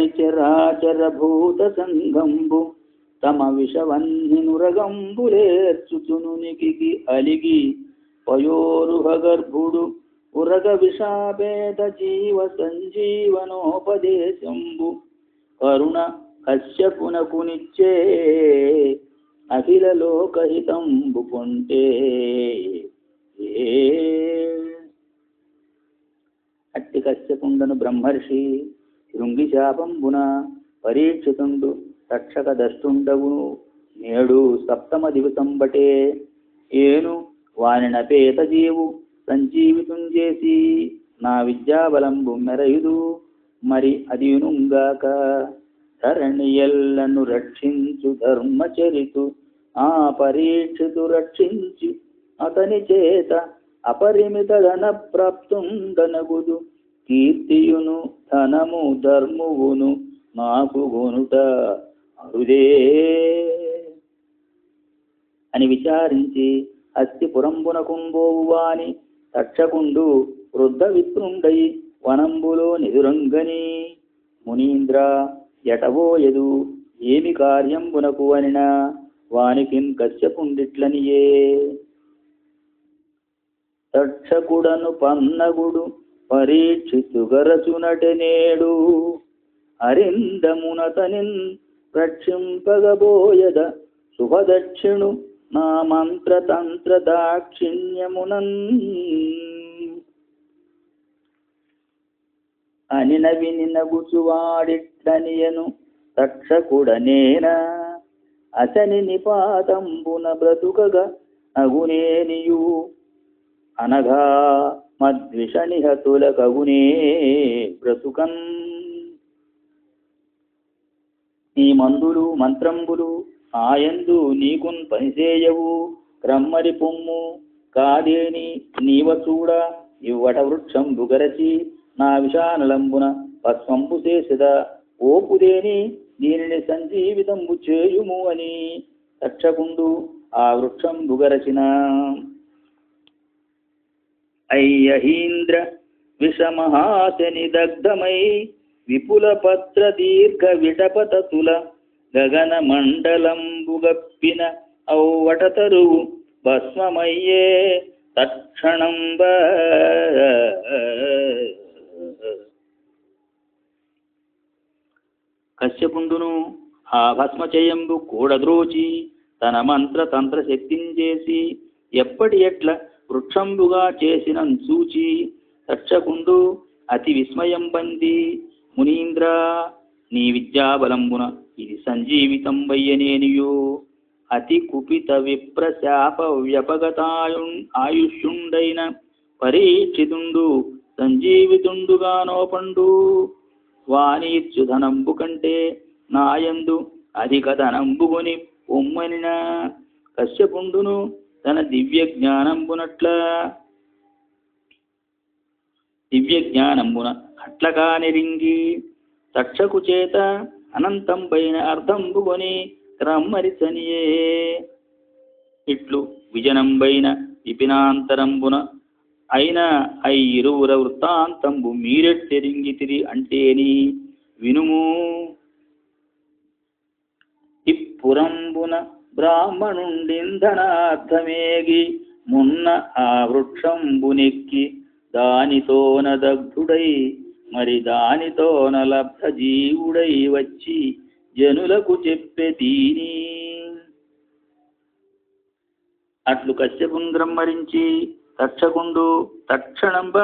ధరణి సంగంబు తమ విషవన్నినురగంబులేర్చుచునునికి అలిగి పయోరుహగర్భుడు ఉరగ విషాపేత జీవ సంజీవనోపదేశంబు కరుణ కశ్యపునకునిచ్చే అఖిల లోకహితంబు పొంటే అట్టి కశ్యపుండను బ్రహ్మర్షి శృంగి శాపంబున పరీక్షితుండు రక్షక దష్టుండవును నేడు సప్తమ దివసం బటే ఏను వాని నపేత జీవు సంజీవితం చేసి నా విద్యాబలంబు మెరయుదు మరి అదియునుగాక ధరణియల్లను రక్షించు ధర్మచరితు ఆ పరీక్షితు రక్షించి అతని చేత అపరిమిత ధన ప్రాప్తుండనగుదు కీర్తియును ధనము ధర్మువును నాకు గొనుట అరుదే. అని విచారించి హస్తిపురంబునకుంబోవు వాని తక్షకుండు వృద్ధ విప్రుండై వనంబులో నిదురంగని. మునీంద్ర ఎటవోయదు ఏమి కార్యంబునకు అనినా? వానికిన్ కశ్యపుండిట్లనియే. తక్షకుడను పన్నగుడు పరీక్షితుగరచునటె నేడు అరిందమునతనిన్ రక్షింపగబోయద శుభదక్షిణు నా మంత్రతంత్ర దాక్షిణ్యమునన్ అనిన విని నగుచువాడిట్లనియను తక్షకుడనేన అసని నిపాతంబున బ్రతుకగా అగునేనియు అనగా మద్విషణిహతుల కగునే బ్రతుకన్ నీ మందులు మంత్రంబులు ఆయందు నీకున్ పనిచేయవు క్రమ్మరి పొమ్ము కాదేని నీవ చూడ ఇవ్వట వృక్షం బుగరచి నా విషానలంబున పస్వంబు చేసిద ఓపుదేని దీనిని సంజీవితంబు చేయుము అని తక్షకుండు ఆ వృక్షం బుగరచిన. అయ్యహీంద్ర విషమహాశని దగ్ధమై విపుల పత్ర దీర్ఘ విటపతతుల గగన మండలంబుగప్పిన ఔవట భస్మమయ్యే తక్షణంబ కశ్యపుండును ఆ భస్మచయంబు కూడద్రోచి తన మంత్ర తంత్ర శక్తించేసి ఎప్పటి ఎట్ల వృక్షంబుగా చేసిన చూచి తక్షకుండు అతి విస్మయం పొంది మునీంద్ర నీ విద్యాబలంబున ఇది సంజీవితం వయ్యనేనియో అతి కుపిత విప్రశాప వ్యపగతాయు ఆయుష్యుండైన పరీక్షితుండు సంజీవితుండుగానోపండు వాణిచ్చు కంటే నాయందు అధిక ధనంబుగుని పొమ్మనిన కశ్యపుండును తన దివ్య జ్ఞానంబునట్ల. దివ్య జ్ఞానంబున అట్లగా నెరింగి తక్షకు చేత అనంతం పైన అర్థంబుకొని క్రమ్మరిచనియే ఇట్లు విజనంబైన విపినాంతరంబున అయిన ఐ ఇరువుర వృత్తాంతంబు మీరెట్టెరింగితిరి అంటేని వినుము. ఇప్పురంబున బ్రాహ్మణుండింధనార్థమేగి మున్న ఆ వృక్షంబునెక్కి దానితోన దగ్ధుడై మరి దానితోన లబ్ధ జీవుడై వచ్చి జనులకు చెప్పే దీని. అట్లు కశ్యపుంద్రం మరించి తక్షకుండు తక్షణంబ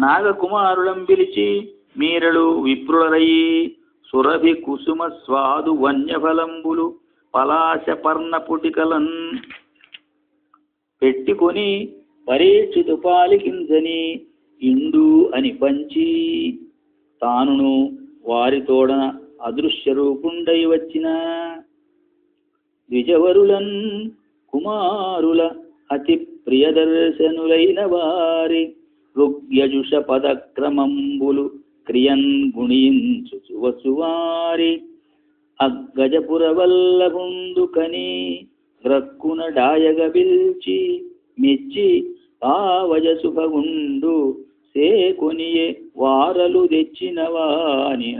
నాగకుమారులం పిలిచి మీరలు విప్రులరయి సురభి కుసుమ స్వాదు వన్యఫలంబులు పలాశపర్ణ పుటికలన్ పెట్టుకొని పరీక్షితు పాలికించని ఇండు అని పంచి తానును వారితోడన అదృశ్య రూపుండై వచ్చిన ద్విజవరులన్ కుమారుల అతి ప్రియదర్శనులైన వారి రుగ్యజుష పదక్రమంబులు క్రియన్ గుణించుచు వసువారి గ్రక్కున డాయగ పిల్చి మెచ్చి ఆవజ సేకొనియే వారలు తెచ్చిన వాని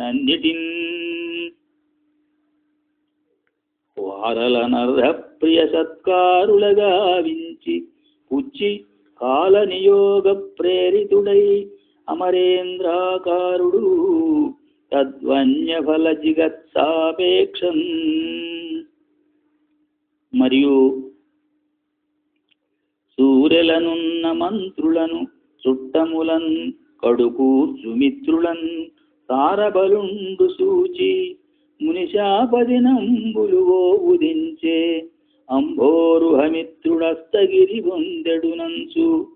వారల నర్ధప్రియ సత్కారులగా వించి పుచ్చి కాలనియోగ ప్రేరితుడై అమరేంద్రాకారుడు తద్వన్యఫలజిగత్సాపేక్షం. మరియు సూర్యులనున్న మంత్రులను చుట్టములన్ కడుకూర్చు మిత్రులన్ తారబలుండు సూచి మునిశాపదినంబులు ఉదించే అంబోరుహమిత్రుడస్తగిరి పొందెడునంచు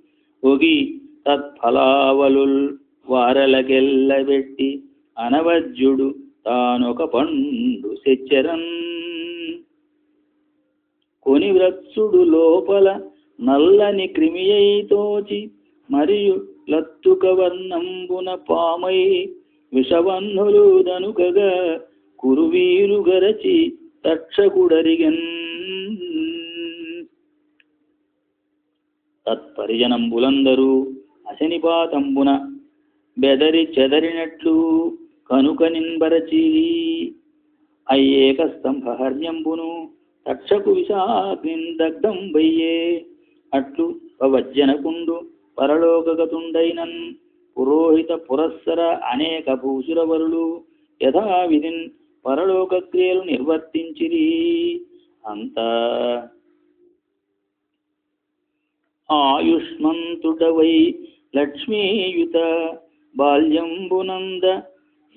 ఒగి తత్ఫలావలుల్ వారలకెల్లబెట్టి అనవజ్యుడు తానొక పండు సెచ్చరన్ కొని వ్రత్సుడు లోపల నల్లని క్రిమియై తోచి మరియు లత్తుక వర్ణంబున పామై విషవన్నులు దనుకగా కురువీరు గరచి తక్షకుడరిగన్ తత్పరిజనంబులందరూ అశనిపాతంబున బెదరి చెదరినట్లు కనుక నింబరచి అయ్యేక స్తంభహర్యంబును తక్షకు విశాగ్నిన్ దగ్ధం వయ్యే అట్లు వజ్జనకుండు పరలోకగతుండైనన్ పురోహిత పురస్సర అనేక భూసురవరులు యథావిధిన్ పరలోక క్రియలు నిర్వర్తించిరి. అంత ఆయుష్మంతుడవై లక్ష్మీయుత బాల్యంబునంద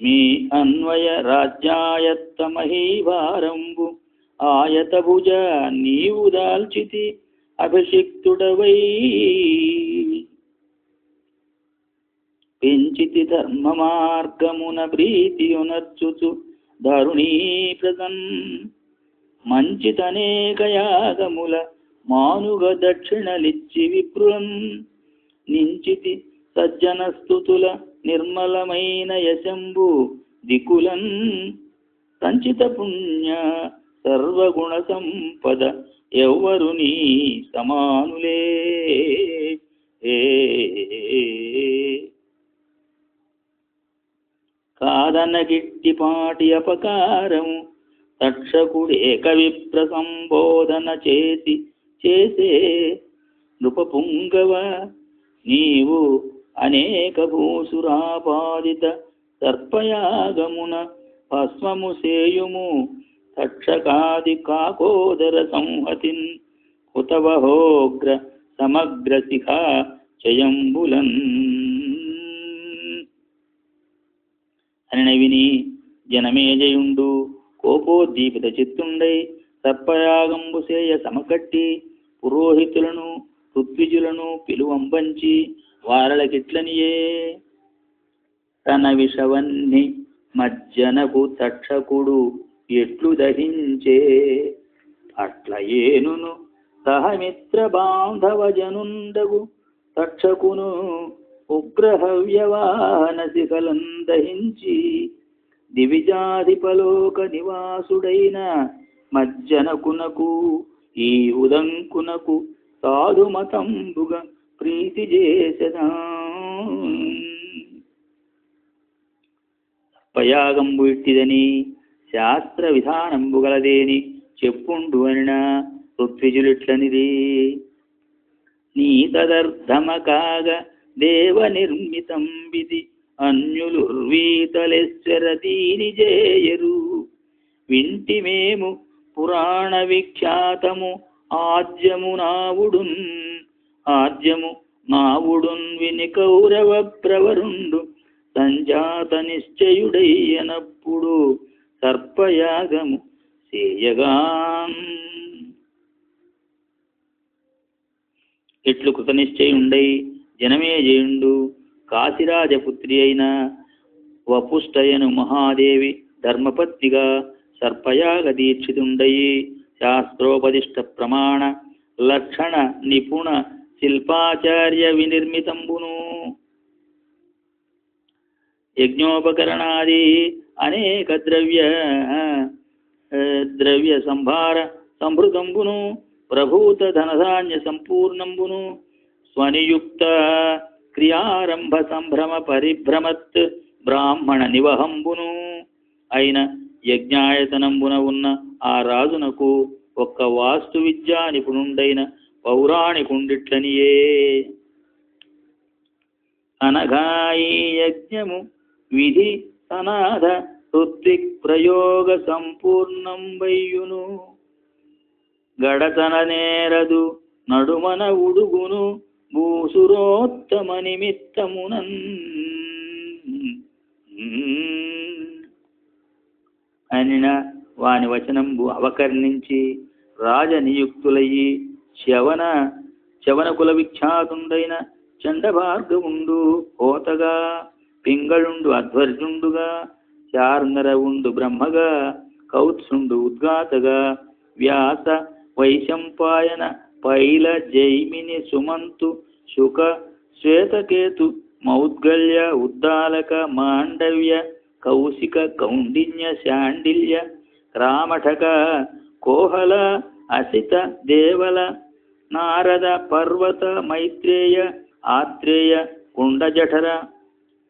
మీ అన్వయ రాజ్యాయత్తమహీభారంబు. ఆయతభుజ నీవు దాల్చితి అభిషిక్తుడవై. పెంచితి ధర్మ మార్గమున ప్రీతియునర్చుచు దారుణీ ప్రదన్ మంచితనేక యాగముల మానుగ దక్షిణలిచ్చి విప్రులన్ నించితి సజ్జన స్థుతుల నిర్మలమైన యశంబు దికులన్ సంచిత పుణ్య సర్వగుణ సంపద ఎవ్వరు నీ సమానులే. కాదన కాదనగిట్టి పాటి అపకారం తక్షకుడేక విప్ర సంబోధన చేసి చేసే నృపపుంగవ నీవు అనేక భూసురాపాదిత సర్పయాగమున భస్మము సేయుము తక్షకాది కాకోదర సంహతిన్ హుతవహోగ్ర సమగ్ర శిఖా చయంబులన్ అనవిని జనమేజయుండు కోపోద్దీపిత చిత్తుండై సర్పయాగంబుసేయ సమకట్టి పురోహితులను ఋత్విజులను పిలువంబంచి వారలకిట్లనియే. తన విషవన్ని మజ్జనకు తక్షకుడు ఎట్లు దహించే. అట్ల ఏనును సహమిత్ర బాంధవ జనుండగు తక్షకును ఉగ్రహవ్యవాహన శిఖలం దహించి దివిజాధిపలోక నివాసుడైన మజ్జనకునకు ఈ ఉదంకునకు సాధుమతంబుగ ప్రీతి చేసదా. పయాగంబు ఇట్టిదని శాస్త్ర విధానంబు గలదేని చెప్పుండు అనినా ఋత్విజులిట్లనిది. నీ తదర్థమ కాగ దేవ నిర్మితం విధి అన్యులుర్వీతలెశ్వర దీని జేయరు. వింటి మేము పురాణ విఖ్యాతము ఆద్యము నావుడున్ ఆద్యము నావుడున్ విని కౌరవ ప్రవరుండు సంజాత నిశ్చయుడయ్యనప్పుడు సర్పయాగము చేయగాన్ ఇట్లు కృతనిశ్చయుండై జనమే జయుండు. కాశీరాజపుత్రి అయిన వపుష్టయను మహాదేవి ధర్మపత్నిగా సర్పయాగ దీక్షితుండయి శాస్త్రోపదిష్ట ప్రమాణ లక్షణ నిపుణ శిల్పాచార్య వినిర్మితంబును యజ్ఞోపకరణాది అనేక ద్రవ్య ద్రవ్య సంభార సంభృతంబును ప్రభూత ధనధాన్య సంపూర్ణంబును స్వనియుక్త క్రియారంభ సంభ్రమ పరిభ్రమత్ బ్రాహ్మణ నివహంబును అయిన యజ్ఞాయతనంబున ఉన్న ఆ రాజునకు ఒక్క వాస్తు విద్యా నిపుణుండైన పౌరాణికుండిట్లనియే. అనగా ఈ యజ్ఞము విధి సనాథ ఋత్విక్ ప్రయోగ సంపూర్ణం వయ్యును. గడతన నేరదు నడుమన ఉడుగును భూసురోత్తమ నిమిత్తమునన్ అనిన వాని వచనంబు అవకర్ణించి రాజనియుక్తులయ్యి శవన శవన కుల విఖ్యాతుండైన చండభార్గవుండు కోతగా పింగళుండు అధ్వర్జుండుగా చార్నరవుండు బ్రహ్మగా కౌత్సుండు ఉద్గాతగా వ్యాస వైశంపాయన పైల జైమిని సుమంతు శుక శ్వేతకేతు మౌద్గల్య ఉద్దాలక మాండవ్య కౌశిక కౌండిన్య శాండిల్య రామఠక కోహల అసిత దేవల నారద పర్వత మైత్రేయ ఆత్రేయ కుండజఠర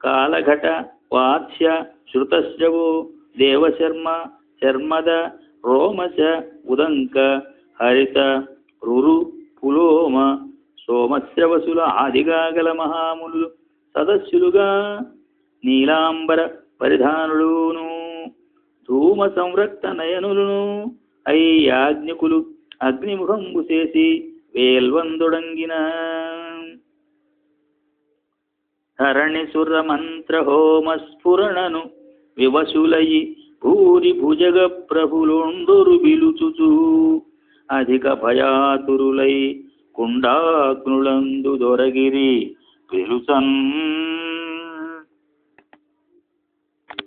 కాలఘట వాత్స్య శృతశ్రవో దేవశర్మ శర్మద రోమశ ఉదంక హరిత రురు పులోమ సోమశ్రవసుల ఆదిగాగల మహాములు సదస్సులుగా నీలాంబర పరిధానులును ధూమ సంరక్త నయనులను అయ్యాజ్ఞకులు అగ్నిముఖంబు చేసి వేల్వందుడంగిన ధరణి సుర మంత్ర హోమ స్ఫురణను వివశులయి భూరి భుజగ ప్రభులుండురు బిలుచుచు అధిక భయాతురులై కుండాగ్నులందు దొరగిరి పిలుచన్